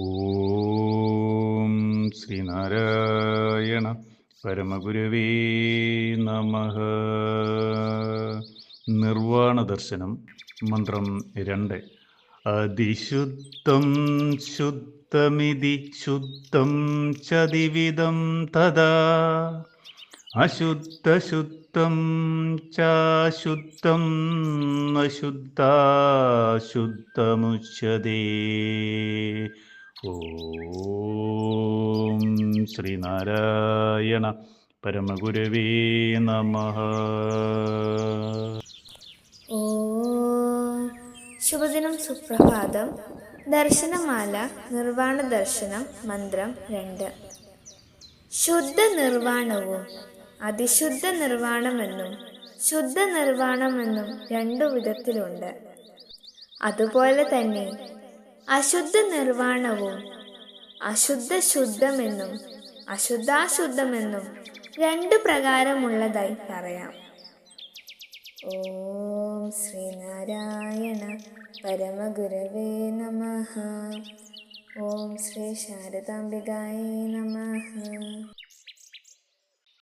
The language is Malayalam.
ഓം ശ്രീനാരായണ പരമഗുരുവേ നമ. നിർവാണ ദർശനം മന്ത്രം രണ്ട്. അതിശുദ്ധം ശുദ്ധമിതി ശുദ്ധം ചതിവിധം തഥാ. അശുദ്ധശുദ്ധം ചാശുദ്ധം അശുദ്ധാശുദ്ധമുച്യതേ ഓം ശ്രീനാരായണ പരമഗുരുവേ നമ. ഓ ശുഭദിനം സുപ്രഭാതം. ദർശനമാല നിർവാണ ദർശനം മന്ത്രം രണ്ട്. ശുദ്ധ നിർവാണവും അതിശുദ്ധ നിർവാണമെന്നും ശുദ്ധ നിർവാണമെന്നും രണ്ടു വിധത്തിലുണ്ട്. അതുപോലെ തന്നെ അശുദ്ധ നിർവാണവും അശുദ്ധ ശുദ്ധമെന്നും അശുദ്ധാശുദ്ധമെന്നും രണ്ടു പ്രകാരമുള്ളതായി പറയാം. ഓം ശ്രീനാരായണ പരമഗുരവേ നമ. ഓം ശ്രീ ശാരദാംബികായ നമ.